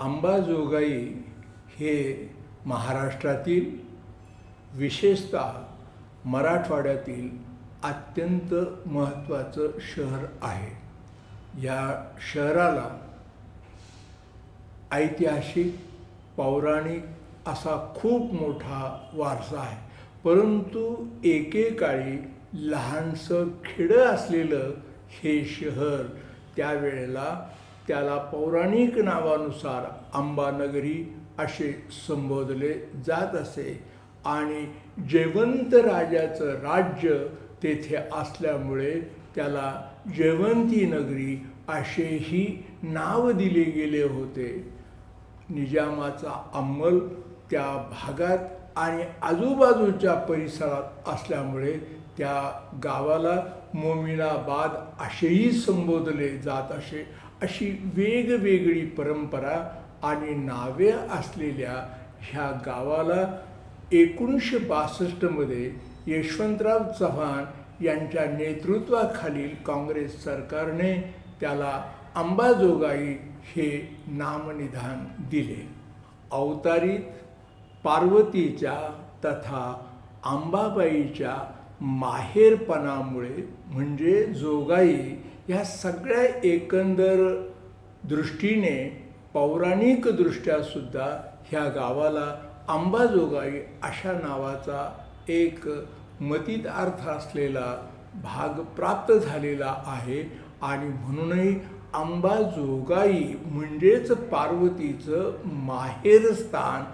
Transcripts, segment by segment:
अंबाजोगाई हे महाराष्ट्रातील विशेषतः मराठवाड्यातील अत्यंत महत्त्वाचं शहर आहे. या शहराला ऐतिहासिक पौराणिक असा खूप मोठा वारसा आहे. परंतु एकेकाळी लहानसं खेडं असलेलं हे शहर त्यावेळेला त्याला पौराणिक नावानुसार अंबानगरी असे संबोधले जात असे आणि जयवंत राजाचं राज्य तेथे असल्यामुळे त्याला जयवंती नगरी असेही नाव दिले गेले होते. निजामाचा अंमल त्या भागात आणि आजूबाजूच्या परिसरात असल्यामुळे त्या गावाला मोमिनाबाद असेही संबोधले जात असे. अशी वेगवेगळी परंपरा आणि नावे असलेल्या ह्या गावाला एकोणीसशे बासष्टमध्ये यशवंतराव चव्हाण यांच्या नेतृत्वाखालील काँग्रेस सरकारने त्याला अंबाजोगाई हे नामनिधान दिले. अवतारीत पार्वतीच्या तथा अंबाबाईच्या माहेरपणामुळे म्हणजे जोगाई ह्या सगळ्या एकंदर दृष्टीने पौराणिकदृष्ट्यासुद्धा ह्या गावाला अंबाजोगाई अशा नावाचा एक मतीत अर्थ असलेला भाग प्राप्त झालेला आहे आणि म्हणूनही अंबाजोगाई म्हणजेच पार्वतीचं माहेरस्थान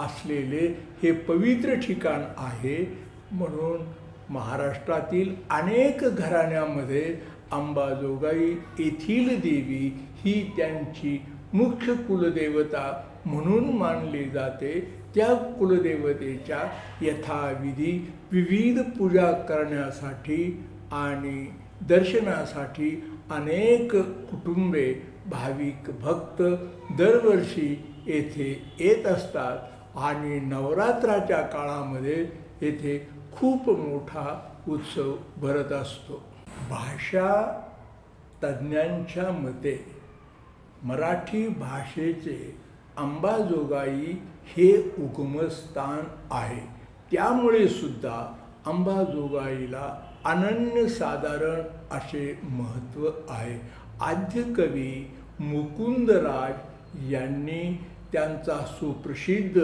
असलेले हे पवित्र ठिकाण आहे. म्हणून महाराष्ट्रातील अनेक घराण्यामध्ये अंबाजोगाई येथील देवी ही त्यांची मुख्य कुलदेवता म्हणून मानली जाते. त्या कुलदेवतेच्या यथाविधी विविध पूजा करण्यासाठी आणि दर्शनासाठी अनेक कुटुंबे भाविक भक्त दरवर्षी येथे येत असतात. आणि नवरात्राच्या काळामध्ये येथे खूप मोठा उत्सव भरत असतो. भाषा तज्ज्ञांच्या मते मराठी भाषेचे अंबाजोगाई हे उगमस्थान आहे. त्यामुळे सुद्धा अंबाजोगाईला अनन्यसाधारण असे महत्त्व आहे. आद्यकवी मुकुंदराज यांनी त्यांचा सुप्रसिद्ध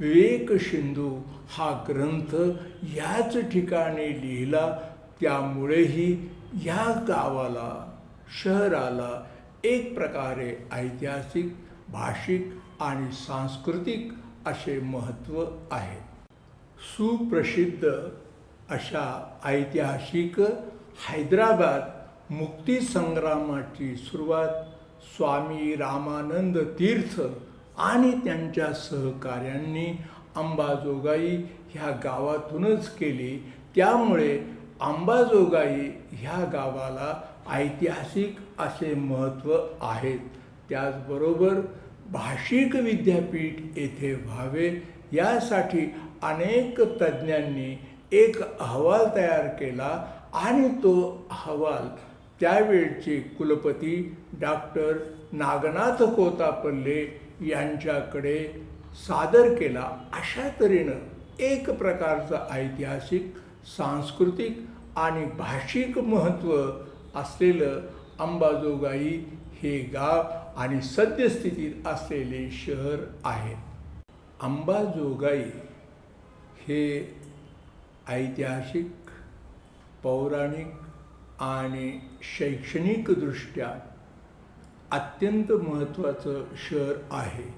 विवेक सिंधू हा ग्रंथ याच ठिकाणी लिहिला त्यामुळेही या गावाला शहराला एक प्रकारे ऐतिहासिक भाषिक आणि सांस्कृतिक असे महत्त्व आहे. सुप्रसिद्ध अशा ऐतिहासिक हैदराबाद मुक्तीसंग्रामाची सुरुवात स्वामी रामानंद तीर्थ आणि त्यांच्या सहकाऱ्यांनी अंबाजोगाई ह्या गावातूनच केली. त्यामुळे अंबाजोगाई ह्या गावाला ऐतिहासिक असे महत्त्व आहेत. त्याचबरोबर भाषिक विद्यापीठ येथे व्हावे यासाठी अनेक तज्ज्ञांनी एक अहवाल तयार केला आणि तो अहवाल त्यावेळचे कुलपती डॉक्टर नागनाथ कोतापल्ले यांच्याकडे सादर केला अशा तऱ्हेनं एक प्रकारचं ऐतिहासिक सांस्कृतिक आणि भाषिक महत्त्व असलेलं अंबाजोगाई हे गाव आणि सद्यस्थितीत असलेले शहर आहे. अंबाजोगाई हे ऐतिहासिक पौराणिक आणि शैक्षणिकदृष्ट्या अत्यंत महत्त्वाचं शहर आहे.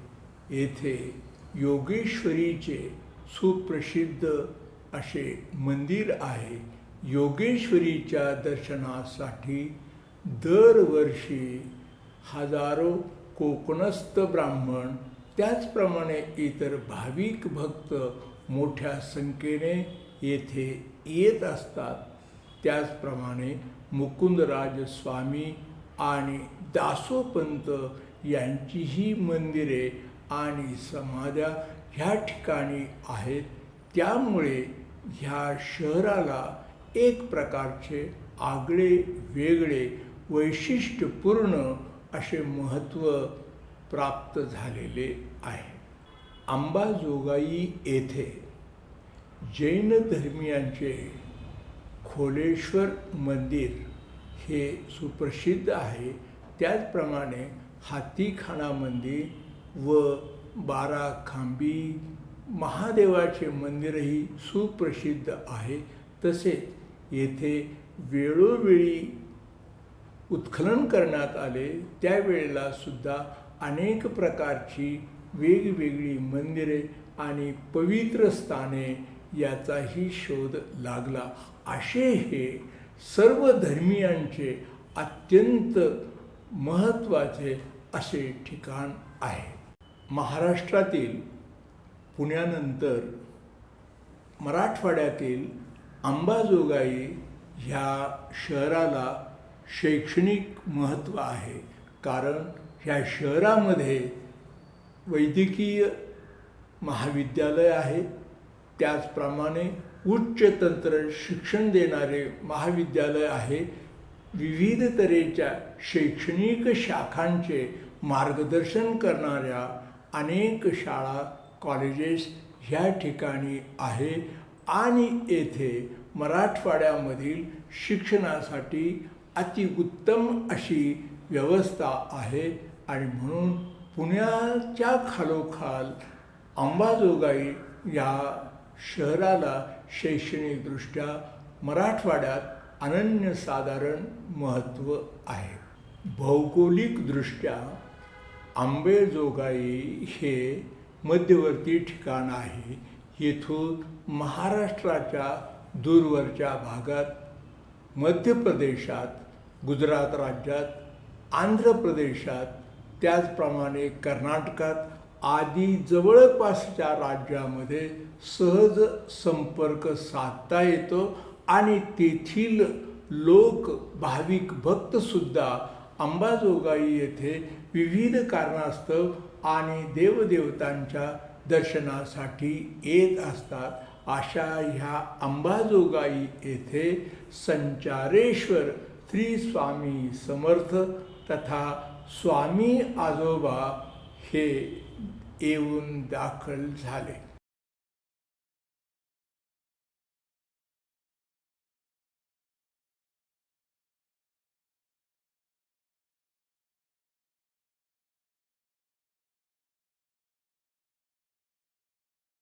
येथे योगेश्वरीचे सुप्रसिद्ध असे मंदिर आहे. योगेश्वरीच्या दर्शनासाठी दरवर्षी हजारो कोकणस्थ ब्राह्मण त्याचप्रमाणे इतर भाविक भक्त मोठ्या संख्येने येथे येत असतात. त्याचप्रमाणे मुकुंदराज स्वामी आणि दासोपंत यांचीही मंदिरे आणि समाध्या ह्या ठिकाणी आहेत. त्यामुळे ह्या शहराला एक प्रकारचे आगळे वेगळे वैशिष्ट्यपूर्ण असे महत्त्व प्राप्त झालेले आहे. अंबाजोगाई येथे जैन धर्मियांचे खोलेश्वर मंदिर हे सुप्रसिद्ध आहे. त्याचप्रमाणे हातीखाना मंदिर व बारा खांबी महादेवाचे मंदिरही सुप्रसिद्ध आहे. तसेच येथे वेळोवेळी उत्खनन करण्यात आले. त्यावेळेला सुद्धा अनेक प्रकारची वेगवेगळी मंदिरे आणि पवित्र स्थाने याचाही शोध लागला. असे हे सर्व धर्मियांचे अत्यंत महत्त्वाचे असे ठिकाण आहे. महाराष्ट्रातील पुण्यानंतर मराठवाड्यातील अंबाजोगाई ह्या शहराला शैक्षणिक महत्त्व आहे. कारण ह्या शहरामध्ये वैद्यकीय महाविद्यालय आहे. त्याचप्रमाणे उच्च तंत्र शिक्षण देणारे महाविद्यालय आहे. विविध तऱ्हेच्या शैक्षणिक शाखांचे मार्गदर्शन करणाऱ्या अनेक शाळा कॉलेजेस ह्या ठिकाणी आहे आणि येथे मराठवाड्यामधील शिक्षणासाठी अतिउत्तम अशी व्यवस्था आहे आणि म्हणून पुण्याच्या खालोखाल अंबाजोगाई या शहराला शैक्षणिकदृष्ट्या मराठवाड्यात अनन्यसाधारण महत्त्व आहे. भौगोलिकदृष्ट्या आंबेजोगाई हे मध्यवर्ती ठिकाण आहे. येथून महाराष्ट्राच्या दूरवरच्या भागात मध्य प्रदेशात गुजरात राज्यात आंध्र प्रदेशात त्याचप्रमाणे कर्नाटकात आदी जवळपासच्या राज्यामध्ये सहज संपर्क साधता येतो आणि तेथील लोक भाविक भक्तसुद्धा अंबाजोगाई येथे विविध कारणास्तव आणि देवदेवतांच्या दर्शनासाठी येत असतात. अशा ह्या अंबाजोगाई येथे संचारेश्वर श्री स्वामी समर्थ तथा स्वामी आजोबा हे येऊन दाखल झाले.